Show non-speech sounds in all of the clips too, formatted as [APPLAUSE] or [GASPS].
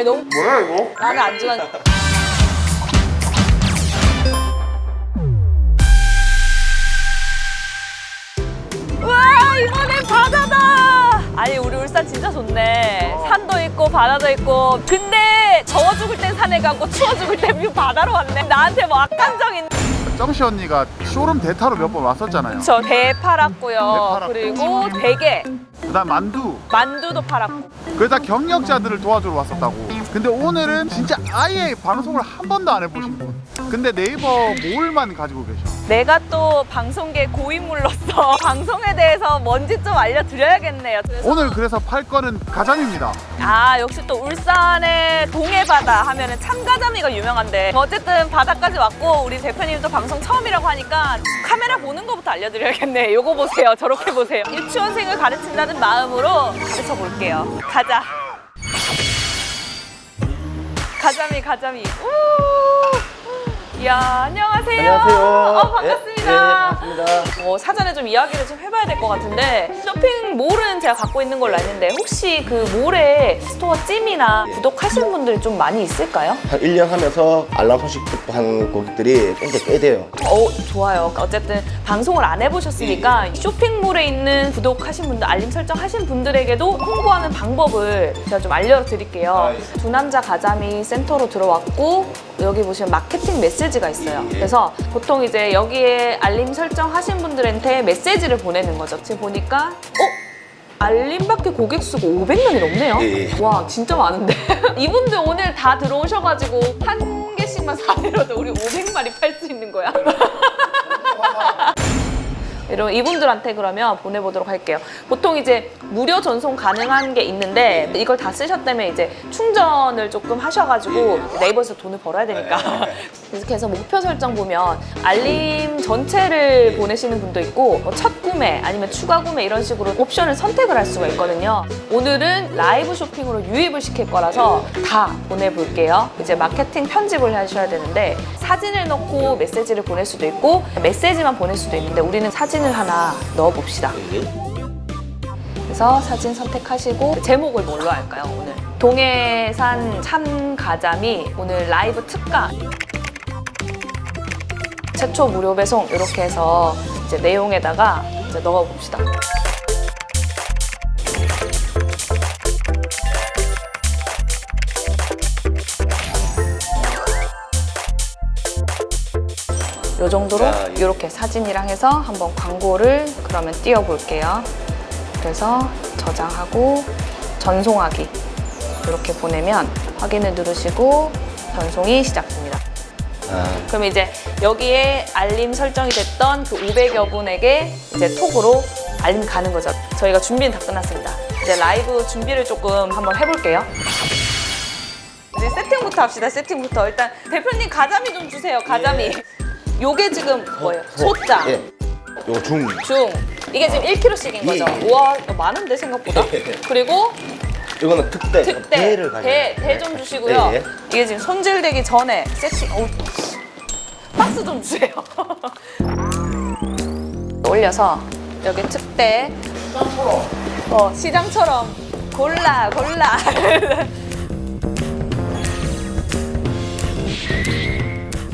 아니 너무 뭐야 이거? 나는 안 좋아하는. 와 이번엔 바다다. 아니 우리 울산 진짜 좋네. 산도 있고 바다도 있고. 근데 더워 죽을 땐 산에 가고 추워 죽을 땐 [LAUGHS] 바다로 왔네. 나한테 뭐 악감정인. 점시 언니가 쇼룸 대타로 몇 번 왔었잖아요. 저 대 팔았고요. 팔았고. 그리고 대게, 그다음 만두. 만두도 팔았고. 그러다 경력자들을 도와주러 왔었다고. 근데 오늘은 진짜 아예 방송을 한 번도 안 해보신 분. 근데 네이버 몰만 가지고 계셔. 내가 또 방송계 고인물로서 [LAUGHS] 방송에 대해서 뭔지 좀 알려드려야겠네요. 그래서 오늘 그래서 팔 거는 가자미입니다. 아 역시 또 울산의 동해바다 하면은 참가자미가 유명한데 어쨌든 바다까지 왔고 우리 대표님도 방송 처음이라고 하니까 카메라 보는 거부터 알려드려야겠네 요거 보세요 저렇게 보세요 유치원생을 가르친다는 마음으로 가르쳐 볼게요 가자 가자미 가자미 우! 이야 안녕하세요 안녕하세요. 어, 반갑습니다 예, 예, 반갑습니다. 뭐 사전에 좀 이야기를 좀 해봐야 될 것 같은데 쇼핑몰은 제가 갖고 있는 걸로 아는데 혹시 그 몰에 스토어 찜이나 예. 구독하신 분들이 좀 많이 있을까요? 한 1년 하면서 알람 소식 듣고 한 고객들이 굉장히 꽤 돼요. 어 좋아요. 어쨌든 방송을 안 해보셨으니까 쇼핑몰에 있는 구독하신 분들, 알림 설정하신 분들에게도 홍보하는 방법을 제가 좀 알려드릴게요. 아, 예. 두 남자 가자미 센터로 들어왔고 여기 보시면 마케팅 메시지가 있어요. 예. 그래서 보통 이제 여기에 알림 설정하신 분들한테 메시지를 보내는 거죠. 지금 보니까 어? 알림받기 고객 수가 500명이 넘네요. 예, 예. 와 진짜 많은데 [LAUGHS] 이분들 오늘 다 들어오셔가지고 한 개씩만 사내로도 우리 500마리 팔 수 있는 거야. [LAUGHS] 여러분 이분들한테 그러면 보내보도록 할게요. 보통 이제 무료 전송 가능한 게 있는데 이걸 다 쓰셨다면 이제 충전을 조금 하셔가지고 네이버에서 돈을 벌어야 되니까 [LAUGHS] 이렇게 해서 목표 설정 보면 알림 전체를 보내시는 분도 있고 뭐첫 구매 아니면 추가 구매 이런 식으로 옵션을 선택을 할 수가 있거든요. 오늘은 라이브 쇼핑으로 유입을 시킬 거라서 다 보내볼게요. 이제 마케팅 편집을 하셔야 되는데 사진을 넣고 메시지를 보낼 수도 있고 메시지만 보낼 수도 있는데 우리는 사진을 하나 넣어봅시다. 그래서 사진 선택하시고 제목을 뭘로 할까요 오늘? 동해산 참가자미 오늘 라이브 특가 최초 무료 배송 이렇게 해서 이제 내용에다가 이제 넣어 봅시다. 요 정도로 아, 예. 이렇게 사진이랑 해서 한번 광고를 그러면 띄워볼게요. 그래서 저장하고 전송하기 이렇게 보내면 확인을 누르시고 전송이 시작됩니다. 아, 그럼 이제 여기에 알림 설정이 됐던 그 500여 분에게 이제 톡으로 알림 가는 거죠. 저희가 준비는 다 끝났습니다. 이제 라이브 준비를 조금 한번 해볼게요. 이제 세팅부터 합시다. 세팅부터 일단 대표님 가자미 좀 주세요. 가자미. 요게 지금 뭐예요? 소자, 예. 요거 중. 중. 이게 지금 1kg씩인 거죠. 예, 예. 우와 많은데 생각보다. 그리고 이거는 특대. 특대 대를 가져요. 대, 대좀 주시고요. 예, 예. 이게 지금 손질되기 전에 세팅. 어우, 박스 좀 주세요. 올려서 여기 특대. 어 시장처럼 골라 골라. [LAUGHS]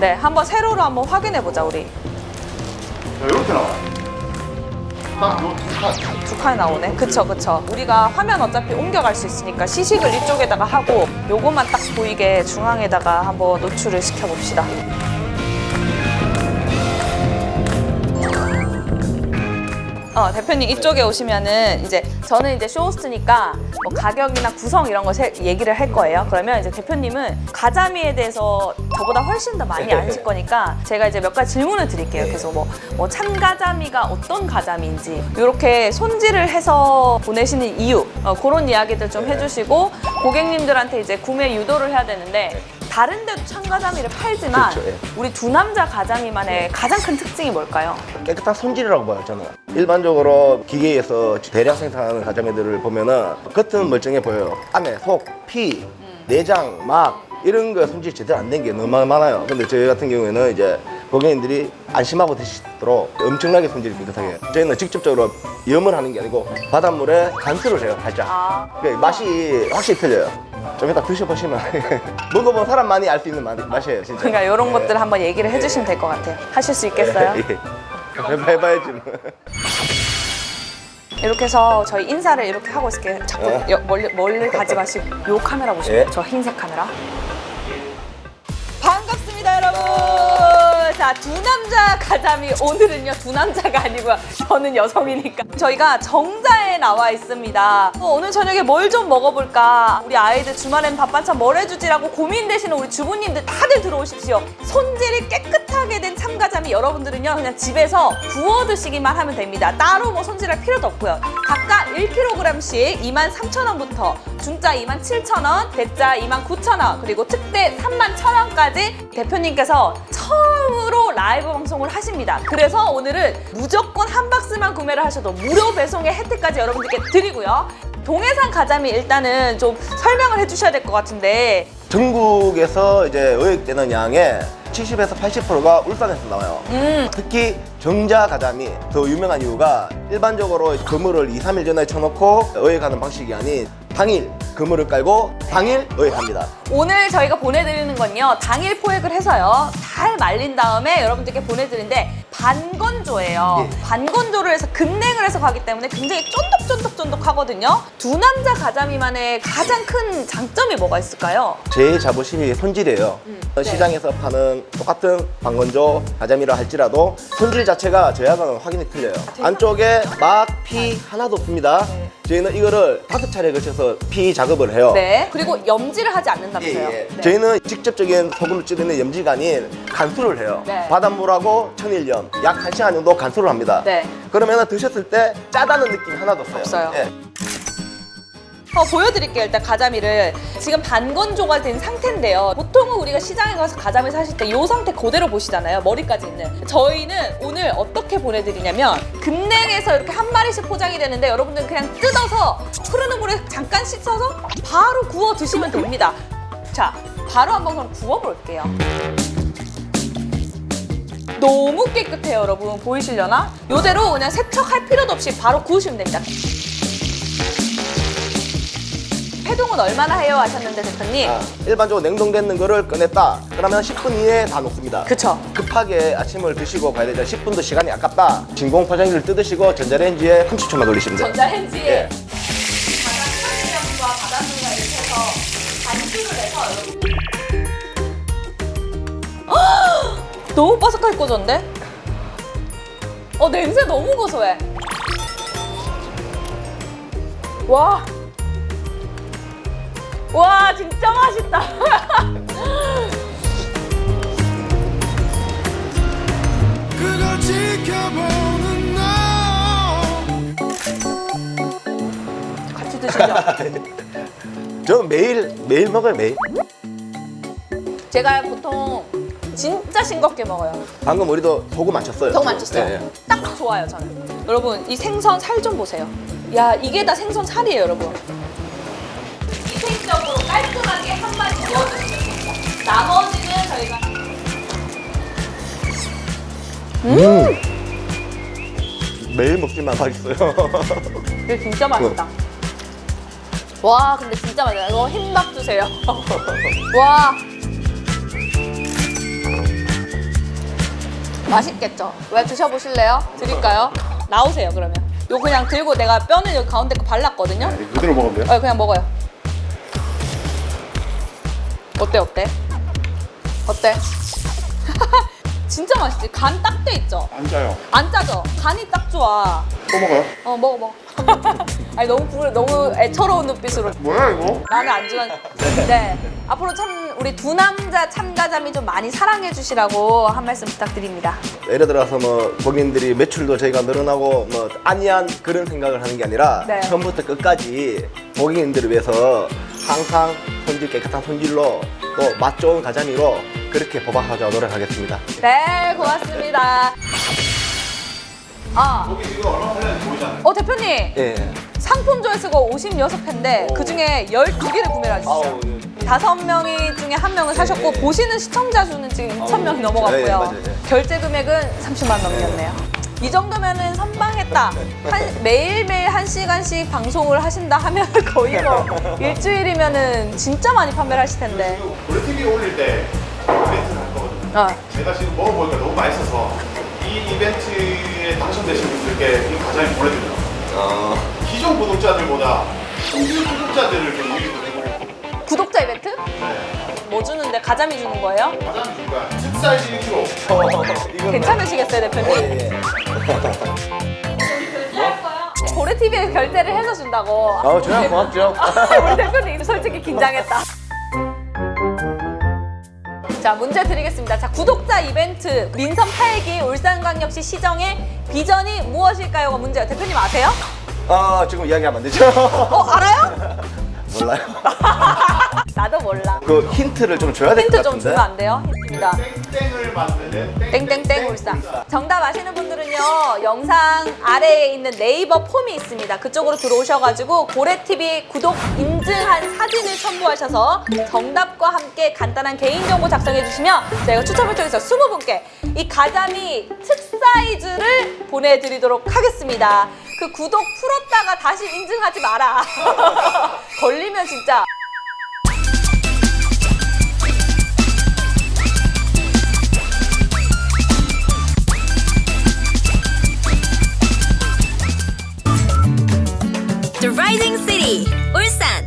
네, 한번 세로로 한번 확인해 보자 우리. 자, 이렇게 나와. 딱요 칸. 두 칸이 나오네. 그쵸, 그쵸. 우리가 화면 어차피 옮겨갈 수 있으니까 시식을 이쪽에다가 하고 요것만 딱 보이게 중앙에다가 한번 노출을 시켜 봅시다. 어, 대표님 이쪽에 오시면은 이제 저는 이제 쇼호스트니까 뭐 가격이나 구성 이런 거 세- 얘기를 할 거예요. 그러면 이제 대표님은 가자미에 대해서 저보다 훨씬 더 많이 아실 거니까 제가 이제 몇 가지 질문을 드릴게요. 그래서 뭐, 뭐 참가자미가 어떤 가자미인지 이렇게 손질을 해서 보내시는 이유 어, 그런 이야기들 좀 해주시고 고객님들한테 이제 구매 유도를 해야 되는데 다른 데도 참가자미를 팔지만 그렇죠, 예. 우리 두 남자 가자미만의 가장 큰 특징이 뭘까요? 깨끗한 손질이라고 봐요, 저는. 일반적으로 기계에서 대량 생산하는 가자미들을 보면은 겉은 멀쩡해 보여요. 안에 속, 피, 내장, 막 이런 거 손질 제대로 안 된 게 너무 많아요. 근데 저희 같은 경우에는 이제 고객님들이 안심하고 드시도록 엄청나게 손질이 깨끗하게 해요. 저희는 직접적으로 염을 하는 게 아니고 바닷물에 간수를 해요, 살짝. 아. 그 맛이 확실히 틀려요. 좀 이따 드셔보시면 [LAUGHS] 먹어본 사람만이 알 수 있는 맛, 맛이에요 진짜 그러니까 이런 네. 것들 한번 얘기를 해주시면 될 것 같아요. 하실 수 있겠어요? [LAUGHS] 예. 해봐- 해봐야지 뭐. 이렇게 해서 저희 인사를 이렇게 하고 있을게요. 자꾸 어. 여- 멀리, 멀리 가지 마시고 요 카메라 보시면 예. 저 흰색 카메라. 두 남자 가자미 오늘은요 두 남자가 아니고요 저는 여성이니까 저희가 정자에 나와 있습니다. 어, 오늘 저녁에 뭘 좀 먹어볼까? 우리 아이들 주말엔 밥 반찬 뭘 해주지라고 고민되시는 우리 주부님들 다들 들어오십시오. 손질이 깨끗하게 된 참가자미 여러분들은요 그냥 집에서 구워 드시기만 하면 됩니다. 따로 뭐 손질할 필요도 없고요. 각각 1kg씩 23,000원부터 중짜 27,000원, 대짜 29,000원, 그리고 특대 31,000원까지 대표님께서 처음 으로 라이브 방송을 하십니다. 그래서 오늘은 무조건 한 박스만 구매를 하셔도 무료 배송의 혜택까지 여러분들께 드리고요. 동해산 가자미 일단은 좀 설명을 해주셔야 될 것 같은데 전국에서 이제 의획되는 양의 70에서 80%가 울산에서 나와요. 음 특히 정자 가자미 더 유명한 이유가 일반적으로 그물을 2, 3일 전에 쳐놓고 의획하는 방식이 아닌 당일 그물을 깔고 당일 의획합니다. 오늘 저희가 보내드리는 건요 당일 포획을 해서요 잘 말린 다음에 여러분들께 보내드리는데 반건조예요 예. 반건조를 해서 급냉을 해서 가기 때문에 굉장히 쫀득쫀득쫀득 하거든요 두 남자 가자미만의 가장 큰 장점이 뭐가 있을까요? 제 자부심이 손질이에요. 음, 어, 네. 시장에서 파는 똑같은 방건조 가자미라 할지라도 손질 자체가 저하고는 확연히 틀려요. 안쪽에 막, 피 하나도 없습니다. 네. 저희는 이거를 다섯 차례 걸쳐서 피 작업을 해요. 네 그리고 염지를 하지 예, 않는다면서요 예. 네. 저희는 직접적인 소금을 찌르는 염지가 아닌 간수를 해요. 네. 바닷물하고 천일염 약 한시간 정도 간수를 합니다. 네. 그러면 드셨을 때 짜다는 느낌이 하나도 없어요. 없어요. 예. 어, 보여드릴게요. 일단 가자미를. 지금 반 건조가 된 상태인데요. 보통은 우리가 시장에 가서 가자미 사실 때 이 상태 그대로 보시잖아요. 머리까지 있는. 저희는 오늘 어떻게 보내드리냐면 금냉에서 이렇게 한 마리씩 포장이 되는데 여러분들은 그냥 뜯어서 흐르는 물에 잠깐 씻어서 바로 구워 드시면 됩니다. 자 바로 한번 그럼 구워볼게요. 너무 깨끗해요 여러분. 보이시려나? 요대로 그냥 세척할 필요도 없이 바로 구우시면 됩니다 해동은 얼마나 해요 하셨는데 대표님 아, 일반적으로 냉동되는 거를 꺼냈다. 그러면 10분 이내에 다 녹습니다. 그쵸 급하게 아침을 드시고 가야 되잖아요. 10분도 시간이 아깝다. 진공 포장기를 뜯으시고 전자레인지에 30초만 돌리시면 돼요. 전자레인지에 예. 바닷천이랑과 바닷물과 이렇게 해서 반죽을 해서 [GASPS] 너무 바삭하게 꺼졌는데? 어 냄새 너무 고소해 와. 와 진짜 맛있다 그걸 지켜보는 너 같이 드시죠 [LAUGHS] 저는 매일 매일 먹어요 매일. 제가 보통 진짜 싱겁게 먹어요 방금 우리도 소금. 너무 안 쳤어요. 예, 예. 딱 좋아요, 저는. 여러분, 이 생선 살 좀 보세요. 야, 이게 다 생선 살이에요, 여러분. 마리 구워주시면 됩니다. 나머지는 저희가 매일 먹지만 맛있어요. [LAUGHS] 이거 진짜 맛있다. 와, 근데 진짜 맛있다. 이거 흰밥 주세요. [LAUGHS] 와. 맛있겠죠? 왜 드셔보실래요? 드릴까요? 나오세요, 그러면. 요 그냥 들고 내가 뼈는 여기 가운데 거 발랐거든요. 그대로 먹으면 돼요? 어, 그냥 먹어요. 어때 어때? 어때? [LAUGHS] 진짜 맛있지? 간 딱 돼 있죠? 안 짜요. 안 짜죠? 간이 딱 좋아. 또 먹어요? 어 먹어 먹어. [LAUGHS] 아니 너무 부, 너무 애처로운 눈빛으로. 뭐야 이거? 나는 안 좋아. 네. 앞으로 참 우리 두 남자 참가자미 좀 많이 사랑해 주시라고 한 말씀 부탁드립니다. 예를 들어서 뭐 고객님들이 매출도 저희가 늘어나고 뭐 안이한 그런 생각을 하는 게 아니라 네. 처음부터 끝까지 고객님들을 위해서 항상 손질 깨끗한 손질로 또 맛 좋은 가자미로 그렇게 보박하자 노력하겠습니다. 네, 고맙습니다. 아. 어 대표님. 예. 상품 조회수가 56회인데 오. 그 중에 12개를 구매를 하셨어요. 아우, 예. 다섯 명이 중에 한 명을 사셨고 보시는 시청자 수는 지금 2천 명이 예, 예, 넘어갔고요. 맞아요, 예. 결제 금액은 30만 원 넘겼네요. 이 정도면은 선방했다. 한, 매일매일 한 시간씩 방송을 하신다 하면 [LAUGHS] 거의 뭐 일주일이면은 진짜 많이 판매를 하실 텐데. 우리 TV 올릴 때 이벤트를 할 거거든요. 어. 제가 지금 먹어보니까 너무 맛있어서 이 이벤트에 당첨되신 분들께 이 과자를 보내드려요. 어, 기존 구독자들보다 신규 구독자들을 좀 유입을 해보고 구독자 이벤트? 네. 뭐 주는데 가자미 주는 거예요? 과자는 줄 거야. 특사이즈 1kg. 이건 괜찮으시겠어요, 대표님? 예, 예. 고래 TV에 결제를 해서 준다고. 아, 저야 고맙죠. [LAUGHS] 우리 대표님 솔직히 긴장했다. 자 문제 드리겠습니다. 자 구독자 이벤트 민선 8기 울산광역시 시정의 비전이 무엇일까요가 문제예요. 대표님 아세요? 어, 지금 이야기하면 안 되죠? 어 알아요? [LAUGHS] 몰라요. [LAUGHS] 나도 몰라. 그 힌트를 좀 줘야 될 것 힌트 좀 같은데. 주면 안 돼요? 힌트입니다. 땡땡을 만드는 땡땡땡 울산. 정답 아시는 분들은요 영상 아래에 있는 네이버 폼이 있습니다. 그쪽으로 들어오셔가지고 고래TV 구독 인증한 사진을 첨부하셔서 정답과 함께 간단한 개인정보 작성해 주시면 저희가 추첨을 통해서 20분께 이 가자미 특 사이즈를 보내드리도록 하겠습니다. 그 구독 풀었다가 다시 인증하지 마라. [LAUGHS] 걸리면 진짜 3 울산.